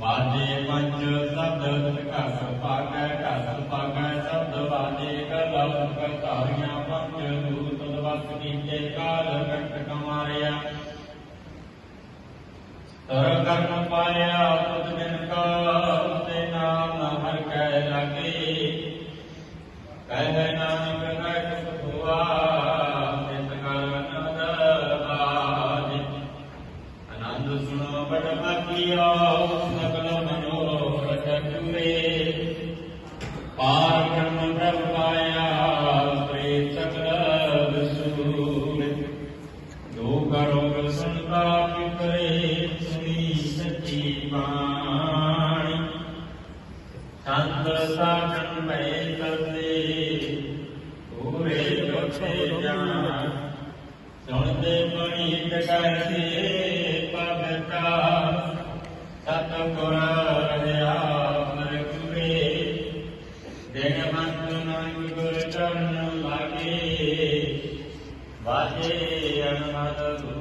ਬਾਜੇ ਪੰਜ ਸਬਦ ਘਸ ਪਾਗੈ ਘਸ ਪਾਗੈ ਸਬਦ ਬਾਜੇ ਕਲਮ ਕਰਤਾਰੀਆਂ ਪੰਜ, ਦੂਤ ਦਵਸ ਕੀਤੇ ਕਾਲ ਕੰਟ ਕਮਾਰਿਆ। ਤਰ ਕਰਨ ਪਾਇਆ ਤੁਧ ਬਿਨ ਕਾ ਤੇ ਨਾਮ ਹਰ ਕੈ ਲਾਗੇ। ਕਹਿ ਨਾਨਕ ਰਹਿ ਸੰਤਾ ਪਿਤਰੇ ਸੁਣੀ ਸੱਚੀ ਬਾਣੀ। ਸੰਤ ਸਾਖਨ ਮੈਂ ਕਰਦੇ ਪੂਰੇ ਕੋਠੇ ਜਾਣ। ਸੁਣਦੇ ਬਣੀ ਟਕਾਸੇ ਪਵਤਾ ਸਤ ਗੁਰ ਰਹਾ ਮਰ ਗੁਰੇ ਦੇਨ ਮੰਤ ਨਾਮ ਗੁਰ ਚਰਨ ਲਾਗੇ, ਵਾਜੇ ਅਨਮਦ ਦੂਰੇ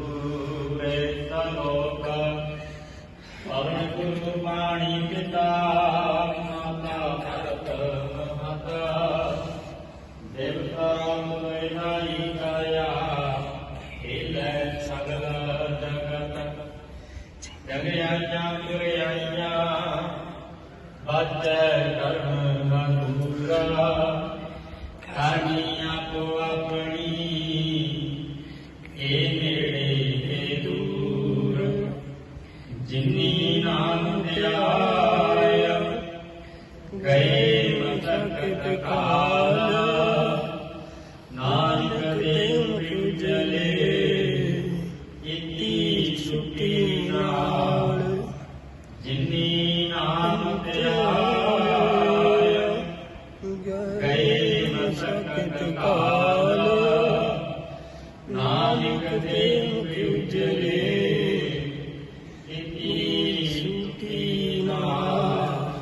ਪਵਨ ਗੁਰੂ ਬਾਣੀ ਪਿਤਾ ਮਾਤਾ ਭਰਤ ਮਾਤਾ ਦੇਵਤਾ ਮੋਇ ਨਾਈ ਕਾਲ। ਨਾਨਕ ਦੇਵ ਉਜਲੇ ਇਤੀ ਛੁਟੀ ਨਾਲ।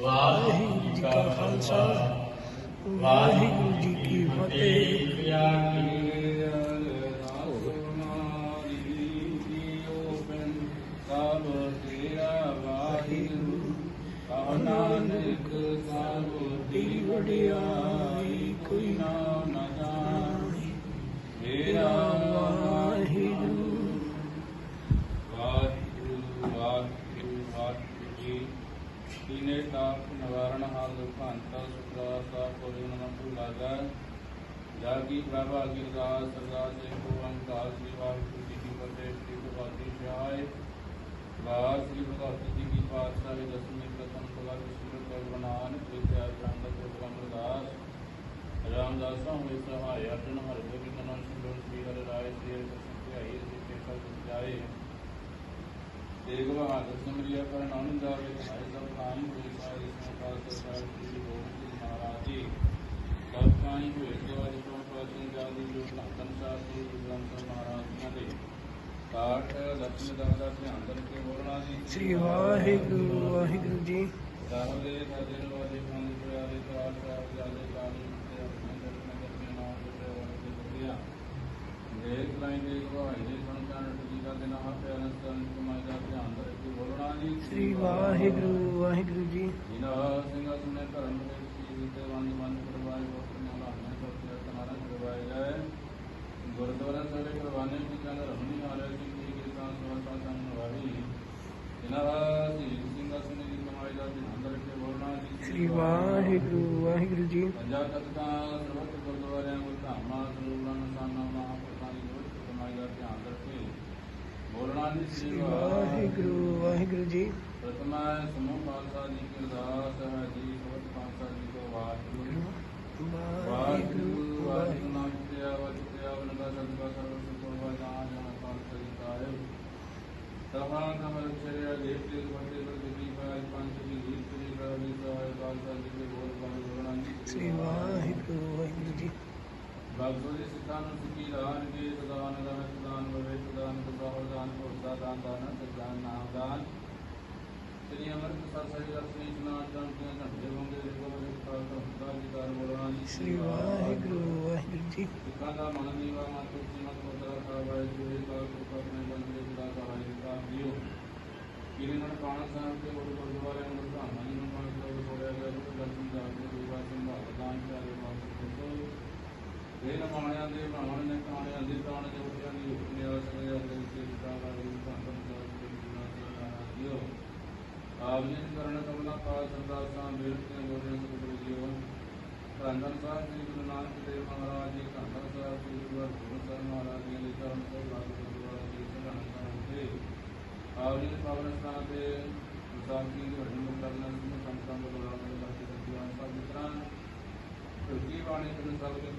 ਵਾਹਿਗੁਰੂ ਜੀ ਕਾ ਖਾਲਸਾ ਵਾਹਿਗੁਰੂ ਜੀ ਕੀ ਫਤਿਹ। ਕਿਰਿਆ ਕੀ ਨਾਨਕ ਸਾਬੋ ਦੀ ਵਡਿਆਈ ਕੋਈ ਨਾ ਨਾ ਜਾਣੀ। ਮੇਰਾ ਵਾਹਿਗੁਰੂ ਵਾਹਿਗੁਰੂ। ਵਾਹਿਗੁਰੂ ਵਾਹਿਗੁਰੂ ਜੀ। ਤੀਨੇ ਤਾਪ ਨਿਵਾਰਣ ਹਾਲ ਦੁਖਾਂਤਾ ਸੁਖਦਾ ਸਾ ਕੋਈ ਨਮਨ ਭੁਲਾਗਾ ਜਾਗੀ ਬਾਬਾ ਗਿਰਦਾਸ ਸਰਦਾ ਸੇ ਕੋ ਅੰਕਾਰ ਸ੍ਰੀ ਵਾਹਿਗੁਰੂ ਜੀ ਕੀ ਫਤਿਹ, ਸ੍ਰੀ ਗੁਰਬਾਣੀ ਪਿਆਏ ਬਾਸ ਸ੍ਰੀ ਭਗਵਤੀ ਜੀ ਕੀ ਪਾਤਸ਼ਾਹੀ ਦਸਵੇਂ, ਪ੍ਰਥਮ ਸਭਾ ਦੀ ਸਿਮਰਨ ਕਰਵਨਾਨ ਪ੍ਰੀਤਿਆ ਚੰਦ ਪ੍ਰੋਗਰਾਮ ਅਰਦਾਸ। ਰਾਮਦਾਸਾਂ ਹੋਏ ਸਹਾਇ ਅਰਜਨ ਹਰਿ ਗੋਬਿੰਦ ਨਾਮ ਸਿਮਰਨ ਸ੍ਰੀ ਹਰਿ ਰਾਏ ਸ੍ਰੀ ਹਰਿ ਕ੍ਰਿਸ਼ਨ ਧਿਆਈ ਸ੍ਰੀ ਕੇਸਵ ਜਾਏ। ਤੇਗ ਬਹਾਦਰ ਸਿਮਰਿਆ ਕਰ ਨਾਨਕ ਜਾਵੇ ਧਾਇ ਸਭ ਕਾਈ ਹੋਏ ਸਾਰੇ ਸੰਕਾਲ ਸਰਕਾਰ ਸ੍ਰੀ ਗੋਬਿੰਦ ਜੀ ਮਹਾਰਾਜ ਜੀ ਸਭ ਕਾਈ ਹੋਏ ਸਵਾਜ ਤੋਂ ਪ੍ਰਾਚੀਨ ਜਾਦੀ ਜੋ ਧੰਨ ਸਾਹਿਬ ਸ੍ਰੀ ਗੁਰੂ ਗ੍ਰੰਥ ਸਾਹਿਬ ਮਹਾਰਾਜ ਜੀ ਦੇ ਕਾਠ ਲక్ష్ਮੀ ਦਾ ਦਾ ਧਿਆਨ ਕਰਕੇ ਬੋਲਣਾ ਜੀ ਸ੍ਰੀ ਵਾਹਿਗੁਰੂ ਵਾਹਿਗੁਰੂ ਜੀ। ਸਾਹਿਬੇ ਸਾਜੇ ਵਾਜੇ ਪੰਜ ਪਿਆਰੇ ਤਰਾਜ ਸਾਹਿਬ ਜਾਦੇ ਕਾਲੀ ਤੇ ਆਪਣੇ ਨਗਰ ਦੇ ਨਾਮ ਤੇ ਵਰਤੇ ਦੁਨੀਆ ਦੇਖ ਲਾਈਂ ਦੇ ਗਵਾਹੀ ਦੇ ਸੰਤਾਨ ਜੀ ਦਾ ਦਿਨ ਆ ਪਿਆਰਨ ਸੰਤ ਕਮਾਈ ਦਾ ਧਿਆਨ ਕਰਕੇ ਬੋਲਣਾ ਜੀ। ਸ੍ਰੀ ਵਾਹਿਗੁਰੂ ਵਾਹਿਗੁਰੂ ਜੀ। ਜਿਨਾ ਸਿੰਘਾਂ ਸੁਨੇ ਧਰਮ ਦੇ ਚੀਜ਼ ਤੇ ਵੰਦ ਵੰਦ ਕਰਵਾਏ ਨਾਲ ਆਨੇ ਤੋਂ ਤੇ ਤਨਾਰਾ ਕਰਵਾਏ ਜਾਏ। ਗੁਰਦੁਆਰਾ ਸਾਹਿਬ ਕਰਵਾਣੇ ਦੀ ਕਹਿੰਦਾ ਰਮਣੀ ਹਾਰੇ ਸਿੰਘ ਜੀ ਕੇ ਤਾਂ ਸਵਾਸਾਂ ਸੰਨ ਵਾਰੀ ਜਿਨਾ ਜੀ ਸਿੰਘਾਂ ਸੁਨੇ ਦੀ ਕਮਾਈ ਦਾ ਧਿਆਨ ਕਰਕੇ ਬੋਲਣਾ ਜੀ। ਸ੍ਰੀ ਵਾਹਿਗੁਰੂ ਵਾਹਿਗੁਰੂ ਜੀ। ਪੰਜਾਬ ਤਖਤਾਂ ਸਰਬੱਤ ਗੁਰਦੁਆਰਿਆਂ ਗੁਰ ਧਾਮਾਂ ਸਰੂਪਾਂ ਨਸਾਨਾਂ ਮਹਾਂਪੁਰਖਾਂ ਦੀ ਧਿਆਨ ਰੱਖੇ। ਬੋਲਣਾ ਜੀ ਸ੍ਰੀ ਵਾਹਿਗੁਰੂ ਵਾਹਿਗੁਰੂ ਜੀ। ਪ੍ਰਥਮ ਸਮੂਹ ਖਾਲਸਾ ਜੀ ਕੀ ਅਰਦਾਸ ਹੈ ਜੀ ਸਬਤ ਖਾਲਸਾ ਜੀ ਕੋ ਵਾਹਿਗੁਰੂ। ਵਾਹਿਗੁਰੂ ਵਾਹਿਗੁਰੂ ਨਾਮ ਤੇ ਆਵਤ ਤੇ ਆਵਨ ਦਾ ਸਦਕਾ ਸਰਵ ਸੁਖ ਹੋਵਾ ਜਾਂ ਜਾਂ ਖਾਲਸਾ ਜੀ ਕਾਇ ਤਹਾਂ ਕਮਲ ਚਰਿਆ ਦੇਵ ਤੇ ਵੰਦੇ ਪਰ ਜੀ ਪਾਇ ਪੰਜ ਜੀ ਜੀ ਕਰੀ ਸਹਾਇ ਖਾਲਸਾ ਜੀ ਦੇ ਬੋਲ ਬਾਣੀ ਬੋਲਣਾ ਜੀ ਸ੍ਰੀ ਵਾਹਿਗੁਰੂ ਵਾਹਿਗੁਰੂ ਜੀ। ਦੇ ਸਿੱਧਾਂ ਨੂੰ ਸੁਖੀ ਰਾਨ ਕੇ ਸਦਾਨ ਦਾ ਸਦਾਨ ਬਵੇ ਸਦਾਨ ਦਾ ਦਾਨ ਭੋਗਦਾ ਦਾਨ ਦਾਨ ਸਦਾਨ ਨਾਮ ਦਾਨ। ਸ੍ਰੀ ਅਮਰਤ ਸਤਿ ਲక్ష్ਮੀ ਸਨਾਤ ਜਨ ਕੇ ਘੰਟੇ ਵੰਗੇ ਦੇ ਕੋਲ ਦੇ ਕਾਲ ਤੋਂ ਹੁੰਦਾ ਜੀ ਕਾਰ ਬੋਲਣਾ ਜੀ ਸ੍ਰੀ ਵਾਹਿਗੁਰੂ ਵਾਹਿਗੁਰੂ ਜੀ। ਸਿੱਖਾਂ ਦਾ ਮਨ ਨੀਵਾ ਮਤ ਉੱਚੀ ਮਤ ਕੋਤਰਾ ਖਾਵਾਏ ਜੀ ਕਾਲ ਤੋਂ ਆਪਣੇ ਬੰਦੇ ਦਾ ਸਹਾਇ ਦਾ ਦਿਓ ਜਿਹੜੇ ਨਾਲ ਪਾਣਾ ਸਾਹਿਬ ਦੇ ਗੁਰੂ ਗੁਰਦੁਆਰੇ ਨੂੰ ਧਾਮਾਂ ਜੀ ਨੂੰ ਪਾਣ ਤੋਂ ਬੋਲਿਆ ਗਿਆ ਉਹ ਦਰਸ਼ਨ ਜਾ ਕੇ ਗੁਰੂਆ ਸੰਭਾਲ ਦਾਨ ਚਾਰੇ ਵਾਪਸ ਤੋਂ ਇਹ ਨਮਾਣਿਆਂ ਦੇ ਭਾਵਨ ਨੇ ਕਾਣਿਆਂ ਦੇ ਕਾਣ ਜੋਟਿਆਂ ਦੀ ਹੁਕਮੇ ਆ ਅਤੇ ਇਸੇ ਦਾ ਵਾਲੀ ਧੰਨ ਸਾਹਿਬ ਦੇ ਗੁਰੂ ਸਾਹਿਬ ਜੀਓ ਕਰਨ ਕਮਲਾ ਪਾਸ ਸਰਦਾਰ ਸਾਹਿਬ ਬੇਨਤੀਆਂ ਬੋਲੇ ਸਤਿਗੁਰੂ ਜੀਓ ਧੰਨ ਸਾਹਿਬ ਸ੍ਰੀ ਗੁਰੂ ਨਾਨਕ ਦੇਵ ਮਹਾਰਾਜ ਜੀ ਧੰਨ ਸਾਹਿਬ ਸ੍ਰੀ ਗੁਰੂ ਹਰਗੋਬਿੰਦ ਸਾਹਿਬ ਮਹਾਰਾਜ ਜੀ ਦੇ ਚਰਨ ਤੋਂ ਲਾਗ ਗੁਰਦੁਆਰਾ ਜੀ ਸਭਾ ਸਾਹਿਬ ਦੇ ਆਪ ਪਾਵਨ ਸਥਾਨ ਤੇ ਵਿਸਾਖੀ ਦੀ ਵੱਡੀ ਮੁਕਰਨਾ ਸਿੰਘ ਸੰਤਾਂ ਦੇ ਬੁਲਾਵੇ ਦਾ ਬਾਕੀ ਸਤਿਆਨ ਸਭ ਮਿੱਤਰਾਂ ਤੁਰਕੀ ਬਾਣੀ ਤੁਹਾਨੂੰ ਸਭ ਦੇ